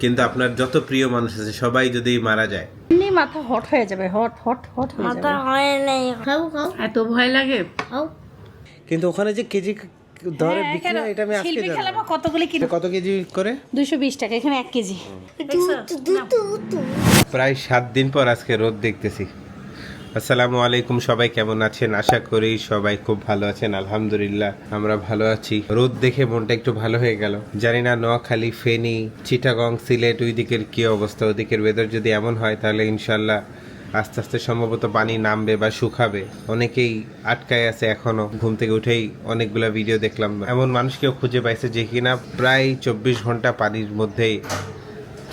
কিন্তু আপনার যত প্রিয় মানুষ আছে সবাই যদি মারা যায়। এমনি মাথা হট হয়ে যাবে হট হট হট হয়ে মাথা হয় নাই। খাও খাও। এত ভয় লাগে? খাও। কিন্তু ওখানে যে কেজি ধরে হ্যাঁ, বিক্রি হয় এটা আমি আজকে শিল্পী জানলাম। খেলাবো কতগুলি কিলো কত কেজি করে? দুশো বিশ টাকা এখানে এক কেজি। প্রায় সাত দিন পর আজকে রোদ দেখতেছি। আসসালামু আলাইকুম, সবাই কেমন আছেন? আশা করি সবাই খুব ভালো আছেন, আলহামদুলিল্লাহ। আমরা ভালো আছি। রোদ দেখে মনটা একটু ভালো হয়ে গেল। জানি না, নোয়াখালী, ফেনী, চিটাগং, সিলেট ওই দিকের কি অবস্থা? ওদিকের ওয়েদার যদি এমন হয়, তাহলে ইনশাল্লাহ আস্তে আস্তে সম্ভবত পানি নামবে বা শুকাবে। অনেকেই আটকায় আছে এখনও। ঘুম থেকে উঠেই অনেকগুলা ভিডিও দেখলাম। এমন মানুষকেও খুঁজে পাইছে যে কিনা প্রায় চব্বিশ ঘণ্টা পানির মধ্যেই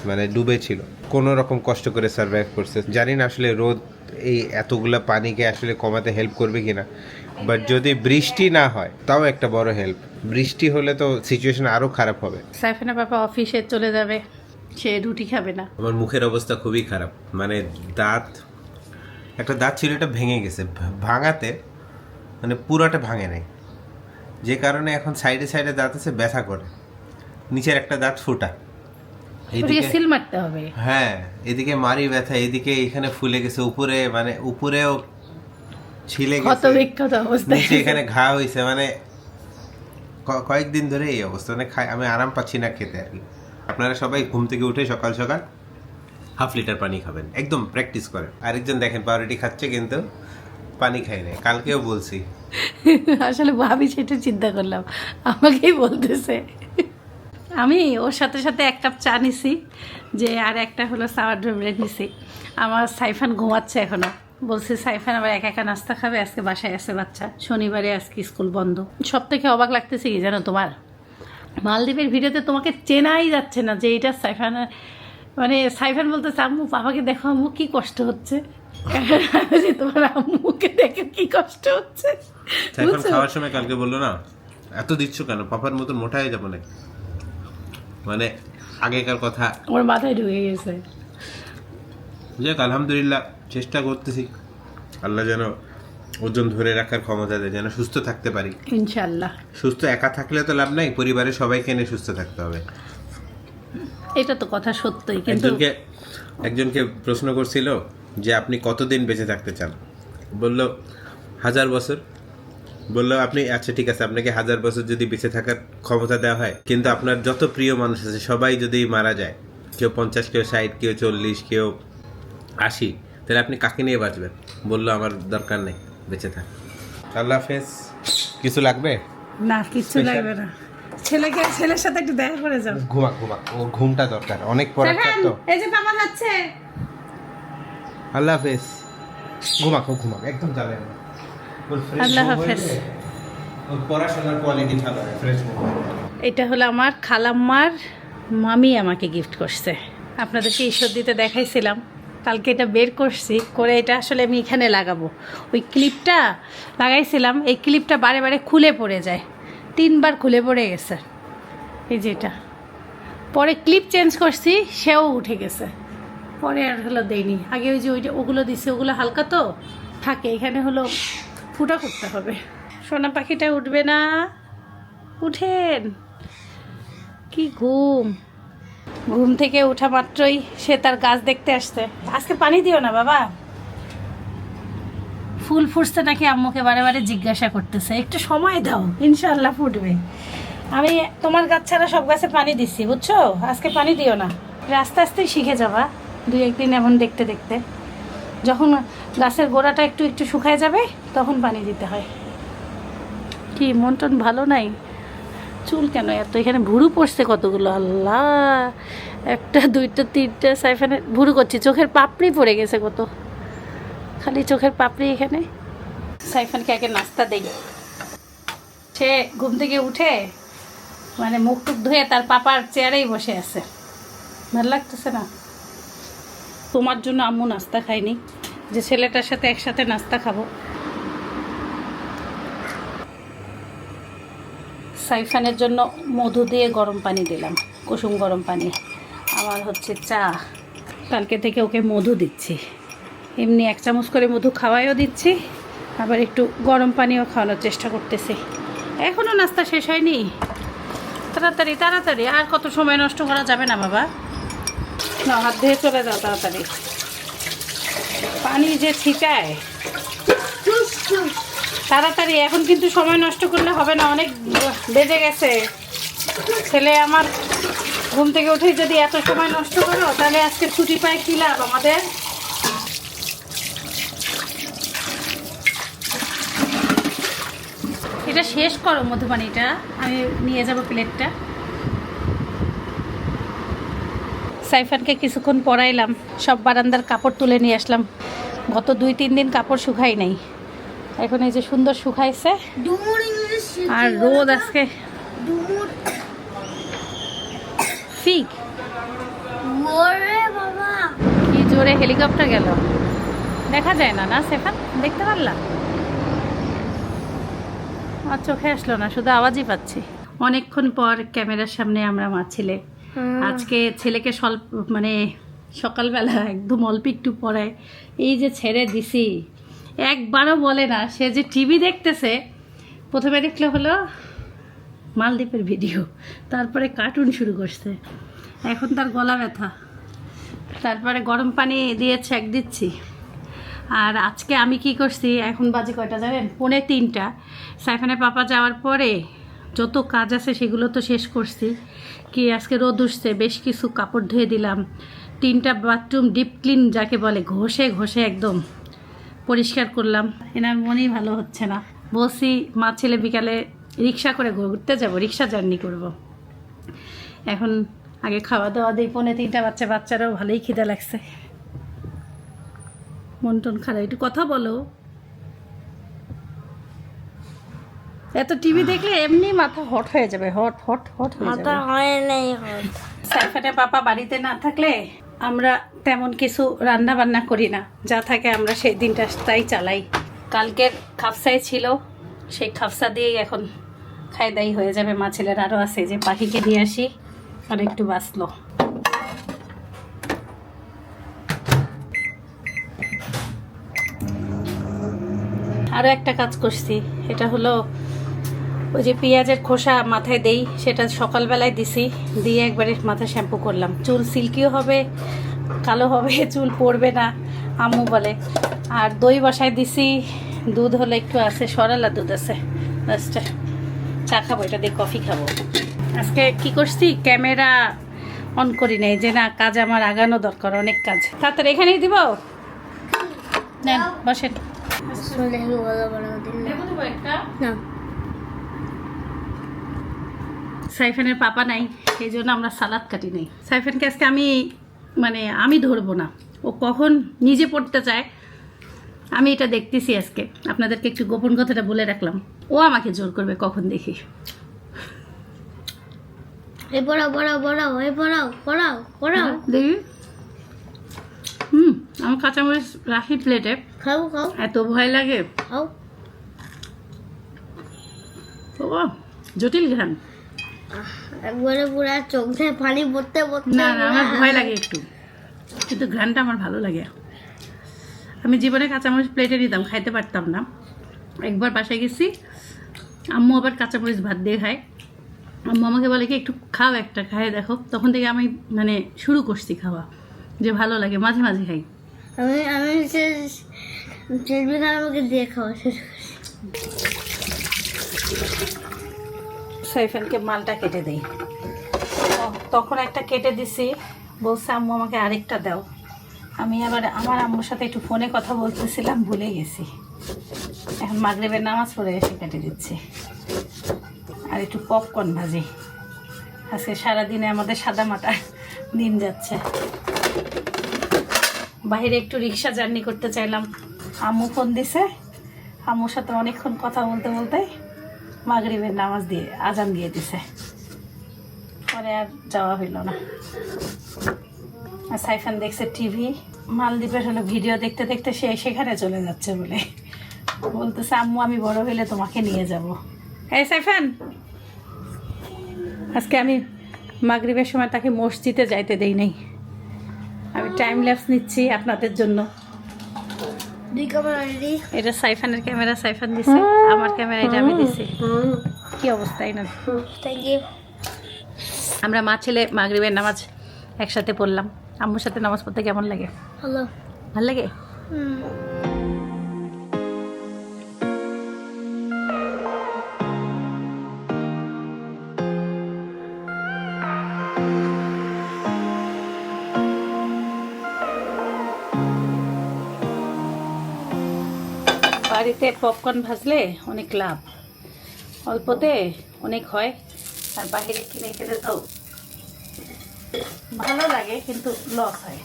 মানে ডুবে ছিল। কোনো রকম কষ্ট করে সার্ভাইভ করছে। জানি না আসলে রোদ এই এতগুলো পানিকে আসলে কমাতে হেল্প করবে কিনা। বাট যদি বৃষ্টি না হয় তাও একটা বড় হেল্প বৃষ্টি হলে তো সিচুয়েশন আরও খারাপ হবে। সাইফানা বাবা অফিসে চলে যাবে। সে রুটি খাবে না। আমার মুখের অবস্থা খুবই খারাপ। মানে দাঁত একটা দাঁত ছিল এটা ভেঙে গেছে। ভাঙাতে মানে পুরোটা ভাঙে নাই। যে কারণে এখন সাইডে সাইডে দাঁত আছে ব্যথা করে। নিচের একটা দাঁত ফুটা। মারতে হবে। হ্যাঁ এদিকে মারি ব্যথা এদিকে এখানে ফুলে গেছে উপরে মানে উপরেও ছিলে গেছে। বিক্ষত অবস্থা নিচে এখানে ঘা হয়েছে মানে কয়েকদিন ধরে এই অবস্থা মানে খাই আমি আরাম পাচ্ছি না খেতে আর কি। আপনারা সবাই ঘুম থেকে উঠে সকাল সকাল হাফ লিটার পানি খাবেন একদম প্র্যাকটিস করেন। আরেকজন দেখেন পাউরুটি খাচ্ছে কিন্তু পানি খাই নাই কালকেও বলছি। আসলে ভাবি সেটা চিন্তা করলাম আমাকেই বলতেছে। আমি ওর সাথে সাথে এক কাপ চা নিছি যে আর একটা হলো সাওয়ার ব্রেড নিছি। আমার সাইফান ঘুমাচ্ছে এখনও। বলছি সাইফান আবার একা একা নাস্তা খাবে? আজকে বাসায় আছে বাচ্চা। শনিবারে আজকে স্কুল বন্ধ। সব থেকে অবাক লাগতেছে কি জানো তোমার? মালদ্বীপের ভিডিওতে তোমাকে চেনাই যাচ্ছে না যে এটা সাইফান মানে সাইফান বলতে আম্মু বাবাকে দেখো আম্মু কি কষ্ট হচ্ছে? যে তোমার আম্মুকে দেখে কি কষ্ট হচ্ছে? সাইফান খাওয়ার সময় কালকে বলল না এত দিচ্ছ কেন? পাপার মতন মোটা হয়ে যাব নাকি? মানে আগেকার কথা। আমার মাথায় ঢুকে গেছে। যাক আলহামদুলিল্লাহ চেষ্টা করতেছি। আল্লাহ যেন ওজন ধরে রাখার ক্ষমতা দেয় যেন সুস্থ থাকতে পারি। ইনশাল্লাহ সুস্থ একা থাকলে তো লাভ নাই পরিবারের সবাইকে নিয়ে সুস্থ থাকতে হবে। এটা তো কথা সত্যই কিন্তু একজনকে একজনকে প্রশ্ন করছিল যে আপনি কতদিন বেঁচে থাকতে চান? বলল হাজার বছর। বলল আপনি আচ্ছা ঠিক আছে আপনাকে হাজার বছর যদি বেঁচে থাকার ক্ষমতা দেওয়া হয় কিন্তু আপনার যত প্রিয় মানুষ আছে সবাই যদি মারা যায় কেউ পঞ্চাশ কেউ ষাট কেউ চল্লিশ কেউ আশি তাহলে আপনি কাকে নিয়ে বাঁচবেন? বলল আমার দরকার নেই বেঁচে থাক। আল্লাহ হাফেজ। কিছু লাগবে? না কিছু লাগবে না। ছেলেকে ছেলের সাথে একটু দেখা করে যাও। ঘুমাক ঘুমাক ও ঘুমটা দরকার অনেক পড়াচ্ছেন তো এই যে বাবা যাচ্ছে। আল্লাহ হাফেজ। ঘুমাক ঘুমাক একদম যাবে না। ওর আল্লাহ হাফেজ। পড়াশোনার কোয়ালিটি ভালো ফ্রেশ এটা হলো আমার খালাম্মার মামি আমাকে গিফট করছে। আপনাদেরকে ঈশ্বর দিতে দেখাইছিলাম। কালকে এটা বের করছি করে এটা আসলে আমি এখানে লাগাবো। ওই ক্লিপটা লাগাইছিলাম এই ক্লিপটা বারে বারে খুলে পড়ে যায়। তিনবার খুলে পড়ে গেছে। এই যে এটা। পরে ক্লিপ চেঞ্জ করছি সেও উঠে গেছে। পরে আর হলো দেয়নি। আগে ওই যে ওইটা ওগুলো দিছে ওগুলো হালকা তো। থাকে এখানে হলো ফুটা করতে হবে। সোনা পাখিটা উঠবে না। উঠেন। কি ঘুম। ঘুম থেকে ওঠা মাত্রই সে তার গাছ দেখতে আসছে। আজকে পানি দিও না, বাবা। ফুল ফুটছে নাকি আম্মুকে বারে বারে জিজ্ঞাসা করতেছে। একটু সময় দাও ইনশাল্লাহ ফুটবে। আমি তোমার গাছ ছাড়া সব গাছে পানি দিচ্ছি, বুঝছ? আজকে পানি দিও না। আস্তে আস্তেই শিখে যাবা, দুই একদিন এমন দেখতে দেখতে। যখন গাছের গোড়াটা একটু একটু শুকায় যাবে তখন পানি দিতে হয়। কি, মন টন ভালো নাই? চুল কেন এত? এখানে ভুরু পড়ছে কতগুলো? আল্লাহ! একটা, দুইটা, তিনটা, সাইফানে ভুরু করছি। চোখের পাপড়ি পড়ে গেছে কত। খালি চোখের পাপড়ি এখানে। সাইফানকে আগে নাস্তা দেই। সে ঘুম থেকে উঠে মানে মুখ টুক ধুয়ে তার পাপার চেয়ারেই বসে আছে। ভালো লাগতেছে না? তোমার জন্য আম্মু নাস্তা খাইনি যে ছেলেটার সাথে একসাথে নাস্তা খাব। সাইফানের জন্য মধু দিয়ে গরম পানি দিলাম, কুসুম গরম পানি। আমার হচ্ছে চা। কালকে থেকে ওকে মধু দিচ্ছি। এমনি এক চামচ করে মধু খাওয়াইও দিচ্ছি, আবার একটু গরম পানিও খাওয়ানোর চেষ্টা করতেছি। এখনও নাস্তা শেষ হয়নি। তাড়াতাড়ি তাড়াতাড়ি, আর কত সময় নষ্ট করা যাবে না বাবা? না, হাত ধুয়ে চলে যাও তাড়াতাড়ি। পানি যে ছিটায়। তাড়াতাড়ি, এখন কিন্তু সময় নষ্ট করলে হবে না, অনেক বেজে গেছে। ছেলে আমার ঘুম থেকে উঠে যদি এত সময় নষ্ট করো, তাহলে আজকে ছুটি পায় কী লাভ আমাদের? এটা শেষ করো মধুবানিটা আমি নিয়ে যাব প্লেটটা। সাইফানকে কিছুক্ষণ পরাইলাম সব বারান্দার কাপড় তুলে নিয়ে আসলাম। গত দুই, তিন দিন কাপড় শুকাই নাই। এখন এই যে সুন্দর শুকাইছে। আর রোদ আজকে ফিক। বাবা কি জোরে হেলিকপ্টার গেল। দেখা যায় না না সেফান দেখতে পারলাম আমার চোখে আসলো না শুধু আওয়াজই পাচ্ছি। অনেকক্ষণ পর ক্যামেরার সামনে আমরা মা ছেলে। আজকে ছেলেকে স্বল্প মানে সকালবেলা একদম অল্প একটু পড়ায় এই যে ছেড়ে দিছি। একবারও বলে না। সে যে টিভি দেখতেছে, প্রথমে দেখলে হলো মালদ্বীপের ভিডিও, তারপরে কার্টুন শুরু করছে। এখন তার গলা ব্যথা। তারপরে গরম পানি দিয়ে ছ্যাক দিচ্ছি। আর আজকে আমি কি করছি, এখন বাজে কয়টা জানেন? পৌনে তিনটা। সাইফানের পাপা যাওয়ার পরে যত কাজ আছে সেগুলো তো শেষ করছি। কি আজকে রোদ উঠছে, বেশ কিছু কাপড় ধুয়ে দিলাম। তিনটা বাথরুম ডিপ ক্লিন যাকে বলে, ঘষে ঘষে একদম। পরিষ্কার করলাম। এনার মনেই ভালো হচ্ছে না। বলছি মা ছেলে বিকালে রিক্সা করে ঘুরতে যাব রিক্সা জার্নি করব। এখন আগে খাওয়া দাওয়া দিই পৌনে তিনটা বাচ্চা বাচ্চারাও ভালোই খিদে লাগছে। মন টন খারাপ একটু কথা বলো। এত টিভি দেখলে এমনি মাথা হট হয়ে যাবে হট হট হট মাথা হয় নাই এখন সাইফানের পাপা বাড়িতে না থাকলে আমরা তেমন কিছু রান্না বান্না করি না। যা থাকে আমরা সেই দিনটা তাই চালাই। কালকের খাপসাই ছিল, সেই খাপসা দিয়েই এখন খাই দাই হয়ে যাবে। মা ছেলের আরও আছে, যে পাখিকে দিয়ে আসি, আর একটু বাঁচলো। আরও একটা কাজ করছি, এটা হলো ওই যে পেঁয়াজের খোসা মাথায় দেই সেটা সকালবেলায় দিছি দিয়ে একবারে মাথায় শ্যাম্পু করলাম। চুল সিল্কিও হবে কালো হবে চুল পড়বে না আম্মু বলে। আর দই বসায় দিছি দুধ হলে একটু আছে সরালা দুধ আছে। লাস্টে চা খাব এটা দিয়ে কফি খাব। আজকে কি করছি? ক্যামেরা অন করি নাই যে না কাজ আমার আগানো দরকার অনেক কাজ। তাড়াতাড়ি এখানেই দিব? নেন বসেন। না। সাইফানের পাপা নাই সেই জন্য আমরা সালাদ কাটি নাই। সাইফানকে আজকে আমি মানে আমি ধরবো না। ও কখন নিজে পড়তে চায় আমি এটা দেখতেছি আজকে। আপনাদেরকে একটু গোপন কথাটা বলে রাখলাম। ও আমাকে জোর করবে কখন দেখি। এই পড়াও পড়াও পড়াও এই পড়াও পড়াও পড়াও। দেখি। হুম আমার কাঁচামরিচ রাখি প্লেটে খাও খাও। এত ভয় লাগে। খাও। ও জটিল ঘ্রাণ। একবারে পুরা চোখ দিয়ে পানি পড়তে পড়তে না না আমার ভয় লাগে একটু। কিন্তু ঘ্রাণটা আমার ভালো লাগে। আমি জীবনে কাঁচামরিচ প্লেটে নিতাম খাইতে পারতাম না। একবার বাসায় গেছি আম্মু আবার কাঁচামরিচ ভাত দিয়ে খায়। আম্মু আমাকে বলে কি একটু খাও একটা খায় দেখো। তখন থেকে আমি মানে শুরু করছি খাওয়া যে ভালো লাগে মাঝে মাঝে খাই। আমি আমি আমাকে দিয়ে খাওয়া শুরু করছি। সাইফানকে মালটা কেটে দেই। তখন একটা কেটে দিছি। বলছে, আম্মু, আমাকে আরেকটা দাও। আমি আবার আমার আম্মুর সাথে একটু ফোনে কথা বলতেছিলাম, ভুলে গেছি। এখন মাগরেবের নামাজ পড়ে এসে কেটে দিচ্ছি। আর একটু পপকর্ন ভাজি। আজকে সারাদিনে আমাদের সাদা মাটা দিন যাচ্ছে। বাইরে একটু রিক্সা জার্নি করতে চাইলাম। আম্মু ফোন দিছে। আম্মুর সাথে অনেকক্ষণ কথা বলতে বলতে মাগরিবের নামাজ দিয়ে আজান দিয়ে দিছে। পরে আর যাওয়া হইল না। আর সাইফান দেখছে টিভি, মালদ্বীপের হলো ভিডিও দেখতে দেখতে সে সেখানে চলে যাচ্ছে বলে। বলতেছে, আম্মু, আমি বড় হইলে তোমাকে নিয়ে যাব। এই সাইফান! আজকে আমি মাগরিবের সময় তাকে মসজিদে যাইতে দেই নাই। আমি টাইম ল্যাপস নিচ্ছি আপনাদের জন্য। দুই ক্যামেরা রেডি এটা সাইফানের ক্যামেরা সাইফান দিছে। আমার ক্যামেরা এটা আমি দিছি। কি অবস্থা না থ্যাংক ইউ আমরা মা ছেলে মাগরিবের নামাজ একসাথে পড়লাম। আম্মুর সাথে নামাজ পড়তে কেমন লাগে? ভালো। ভালো লাগে? হুম পপকর্ন ভাজলে অনেক লাভ। অল্পতে অনেক হয়। আর বাইরে কিনে খেলে তো ভালো লাগে কিন্তু লস হয়।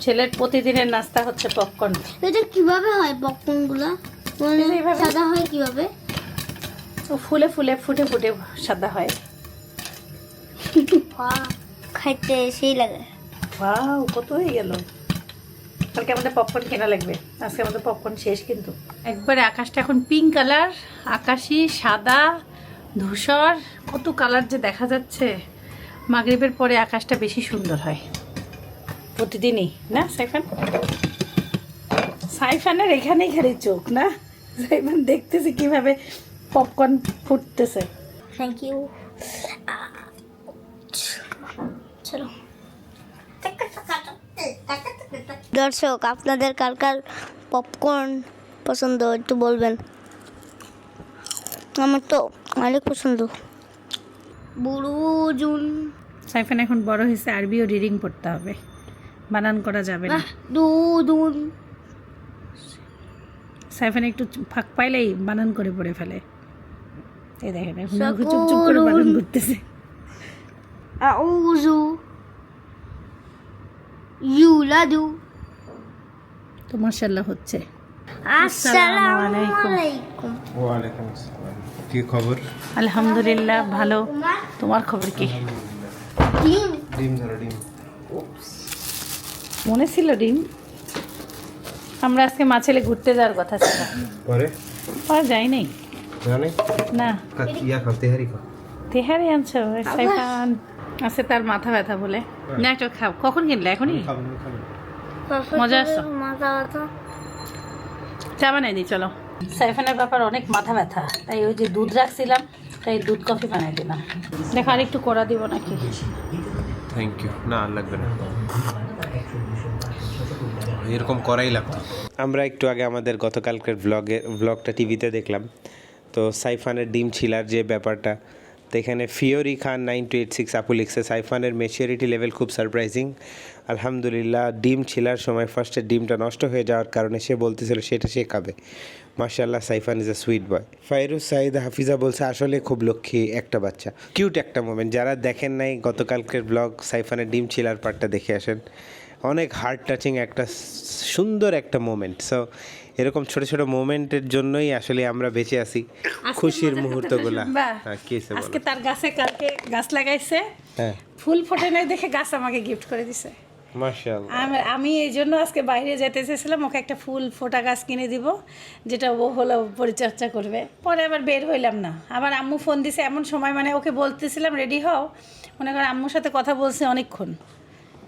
ছেলের প্রতিদিনের নাস্তা হচ্ছে পপকর্ন এটা কীভাবে হয় পপকর্নগুলা? মানে। সাদা হয় কীভাবে? ও ফুলে ফুলে ফুটে ফুটে সাদা হয়। খাইতে সেই লাগে। ওয়াও কত হয়ে গেল। কালকে আমাদের পপকর্ন কেনা লাগবে। আজকে আমাদের পপকর্ন শেষ কিন্তু। একবারে আকাশটা এখন পিঙ্ক কালার আকাশি সাদা ধূসর কত কালার যে দেখা যাচ্ছে। মাগরিবের পরে আকাশটা বেশি সুন্দর হয়। প্রতিদিনই না সাইফান? সাইফানের এখানেই খালি চোখ না? সাইফান দেখতেছে কীভাবে পপকর্ন ফুটতেছে। থ্যাংক ইউ দর্শক আপনাদের কার কার পপকর্ন পছন্দ একটু বলবেন? আমার তো অনেক পছন্দ। বুড়ো জুন। সাইফান এখন বড় হয়েছে আরবিও রিডিং পড়তে হবে। বানান করা যাবে না। দুদুন সাইফান একটু ফাঁক পাইলেই বানান করে পড়ে ফেলে। এই দেখেন এখন মুখে চুপ চুপ করে বানান করতেছে। আউজু। ইউলাদু। তো মার্শাল্লাহ হচ্ছে। আসসালামু আলাইকুম। আলাইকুম। ওয়ালাইকুম আসসালাম। কি খবর? আলহামদুলিল্লাহ ভালো। তোমার? খবর কি? ডিম? ডিম মনে ছিল ডিম। আমরা আজকে মাছেলে ঘুরতে যাওয়ার কথা ছিল। পরে? আর যাই নাই। না। তেহারি আনছো সাইফান। আছে তার মাথা ব্যথা বলে। না একটা খাও। কখন কিনলে? এখনই? মজা আসতো? চা বানাই দিই চলো। সাইফানের ব্যাপার অনেক মাথা ব্যথা। তাই ওই যে দুধ রাখছিলাম তাই দুধ কফি বানাই দিলাম। দেখো আর একটু করা দিব নাকি? থ্যাংক ইউ না আর লাগবে না। এরকম করাই লাগতো। আমরা একটু আগে আমাদের গতকালকের ব্লগে ব্লগটা টিভিতে দেখলাম। তো সাইফানের ডিম ছিলার যে ব্যাপারটা তো এখানে Fiori Khan nine two eight six আপু লিখছে সাইফানের মেচিউরিটি লেভেল খুব সারপ্রাইজিং আলহামদুলিল্লাহ, ডিম ছিলার সময় ফার্স্টে ডিমটা নষ্ট হয়ে যাওয়ার কারণে সে বলতেছিল সেটা সে খাবে। মার্শাল্লাহ Saifan is a sweet boy Fairuz Sayed Hafiza বলছে, আসলে খুব লক্ষ্মী একটা বাচ্চা। কিউট একটা মোমেন্ট যারা দেখেন নাই গতকালকের ব্লগ সাইফানের ডিম ছিলার পার্টটা দেখে আসেন। অনেক হার্ট টাচিং একটা সুন্দর একটা মোমেন্ট সো এরকম ছোট ছোট মোমেন্টের জন্যই আসলে আমরা বেঁচে আছি। খুশির মুহূর্তগুলা। হ্যাঁ? আজকে তার গাছে কালকে গাছ লাগাইছে। হ্যাঁ। ফুল ফোটে নাই দেখে গাছ আমাকে গিফট করে দিছে। আমি আমি এই জন্য আজকে বাইরে যেতে চেয়েছিলাম ওকে একটা ফুল ফোটা গাছ কিনে দিব যেটা ও হলো পরিচর্যা করবে। পরে আবার বের হইলাম না। আবার আম্মু ফোন দিছে এমন সময় মানে ওকে বলতেছিলাম রেডি হও? মনে করো আম্মুর সাথে কথা বলছে অনেকক্ষণ।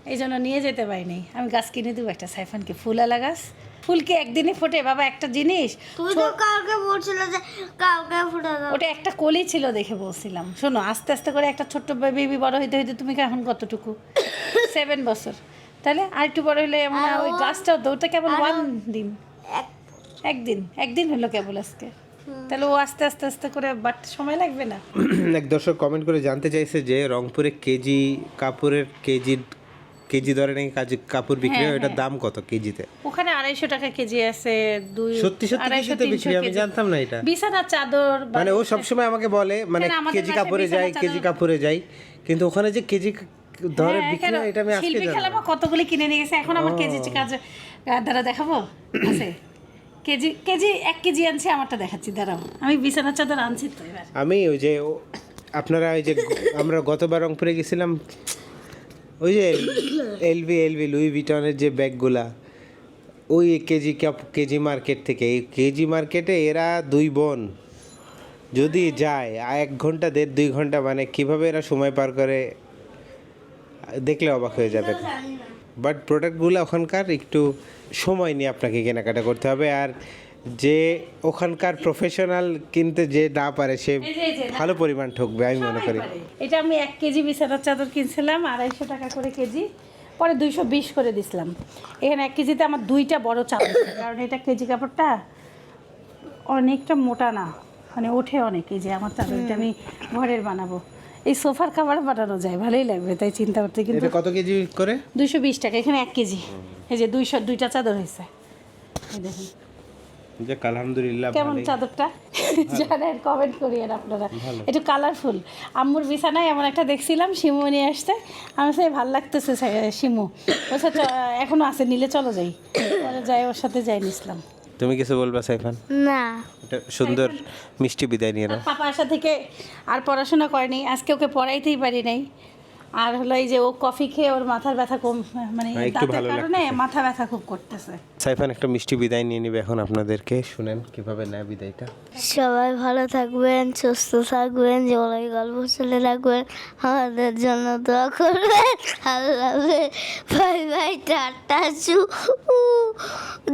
এই জন্য নিয়ে যেতে পারিনি। আমি গাছ কিনে দেবো একটা সাইফানকে ফুলালা গাছ। ফুল একদিনে ফোটে বাবা একটা জিনিস। তুমি তো কালকে বলছিলে যে কালকে ফুটে দাও। ওটা একটা কলি ছিল দেখে বলছিলাম। শোনো আস্তে আস্তে করে একটা ছোট্ট বেবি বড় হইতে হইতে তুমি এখন কতটুকু? সেভেন বছর। তাহলে আর একটু বড় হইলে এমন ওই গাছটাও তো ওটা কেবল ওয়ান দিন। একদিন একদিন হলো কেবল আজকে। তাহলে ও আস্তে আস্তে আস্তে করে বাট সময় লাগবে না? এক দর্শক কমেন্ট করে জানতে চাইছে যে রংপুরে কেজি কাপড়ের কেজি কেজি দরে নাকি কাজ- কাপড় বিক্রি হয় এটার দাম কত কেজিতে? ওখানে আড়াইশো টাকা কেজি আছে দুই সত্যি সত্যি কেজিতে বিক্রি আমি জানতাম না এটা। বিছানার চাদর মানে ও সবসময় আমাকে বলে মানে কেজি কাপড়ে যাই কেজি কাপড়ে যাই কিন্তু ওখানে যে কেজি দরে হ্যাঁ, বিক্রি হয় এটা আমি আজকে জানলাম কতগুলি কিনে নিয়ে গেছে এখন আমার কেজি কাজ দ্বারা দেখাবো? আছে। কেজি কেজি এক কেজি আনছি আমারটা দেখাচ্ছি দাঁড়াও। আমি বিছানার চাদর আনছি তো এবার। আমি ওই যে আপনারা ওই যে আমরা গতবার রংপুরে গেছিলাম ওই যে এলভি এলভি লুই ভিটনের যে ব্যাগগুলা ওই কেজি কেজি মার্কেট থেকে এই কেজি মার্কেটে এরা দুই বোন। যদি যায় আর এক ঘণ্টা দেড় দুই ঘণ্টা মানে কীভাবে এরা সময় পার করে দেখলে অবাক হয়ে যাবে বাট প্রোডাক্টগুলো ওখানকার একটু সময় নিয়ে আপনাকে কেনাকাটা করতে হবে। আর যে ওখানকার প্রফেশনাল কিনতে যে না পারে সে ভালো পরিমাণ ঠকবে আমি মনে করি। এটা আমি এক কেজি বিছানার চাদর কিনছিলাম আড়াইশো টাকা করে কেজি। পরে দুইশো বিশ করে দিছিলাম। এখানে এক কেজিতে আমার দুইটা বড় চাদর কারণ এটা কেজি কাপড়টা অনেকটা মোটা না মানে ওঠে অনেক। এই যে আমার চাদরটা আমি ঘরের বানাবো। এই সোফার খাবার বানানো যায় ভালোই লাগবে তাই চিন্তা করতে কিন্তু কত কেজি করে? দুইশো বিশ টাকা এখানে এক কেজি। এই যে দুইশো দুইটা চাদর হয়েছে। দেখুন। যে আলহামদুলিল্লাহ কেমন চাদরটা? জানেন কমেন্ট করিয়েন আপনারা। একটু কালারফুল আম্মুর বিছানায় এমন একটা দেখছিলাম শিমু নিয়ে আসতে আমি সেই ভালো লাগতেছে সে- শিমু। বলছে এখনও আছে নিলে চলো যাই। পরে যাই ওর সাথে যাই নিছিলাম। তুমি কিছু বলবা সাইফান? না। এটা সুন্দর মিষ্টি বিদায় নিয়ে নাও। পাপা আসা থেকে আর পড়াশোনা করেনি আজকে ওকে পড়াইতেই পারি নাই। আর হলো এই যে ও কফি খেয়ে ওর মাথার ব্যথা কম মানে হ্যাঁ, দাঁতের কারণে মাথা ব্যথা খুব করতেছে সাইফান একটা মিষ্টি বিদায় নিয়ে নিবে এখন আপনাদেরকে শুনেন কীভাবে নেয় বিদায়টা সবাই ভালো থাকবেন সুস্থ থাকবেন জলাই গল্প চলে রাখবেন আমাদের জন্য দোয়া করবেন আল্লাহ বাই বাই টাটা চু উ,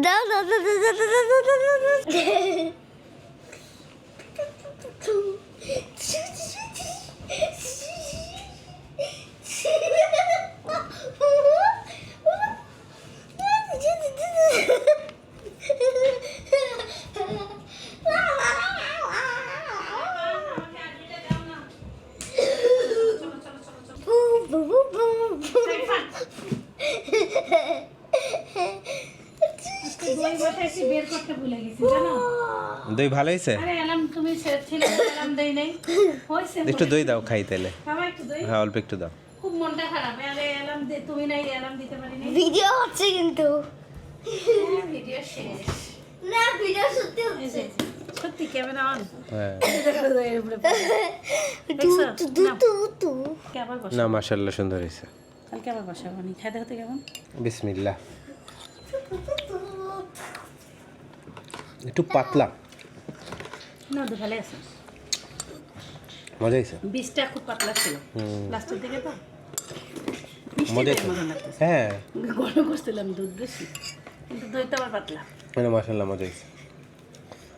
দাও দাও দাও দাও দাও দাও দাও দাও দাও দাও। দই ভালো হয়েছে? একটু দই দাও খাই তাহলে। হ্যাঁ অল্প একটু দাও। খুব মনটা খারাপ। আরে দে তুমি নাই অ্যালার্ম দিতে পারি ভিডিও হচ্ছে কিন্তু। ভিডিও শেষ। না ভিডিও সত্যি হচ্ছে। সত্যি ক্যামেরা অন হ্যাঁ। দেখছ? তু তু নাও। তু তু কে আবার বসো না মাশাল্লাহ সুন্দর হয়েছে। কালকে আবার বসাবো নি খাইতে খাতে কেমন? বিসমিল্লাহ। একটু পাতলা। না তো ভালো আছে। মজা হয়েছে? বীজটা খুব পাতলা ছিল। লাস্টের দিকে তো?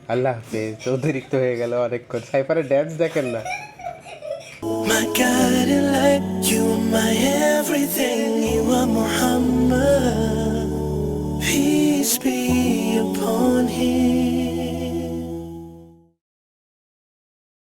আল্লাহ হাফেজ অতিরিক্ত হয়ে গেল অনেকক্ষণ সাইফারে ড্যান্স দেখেন না My God, I like you, my everything, you are Muhammad. Peace be upon him.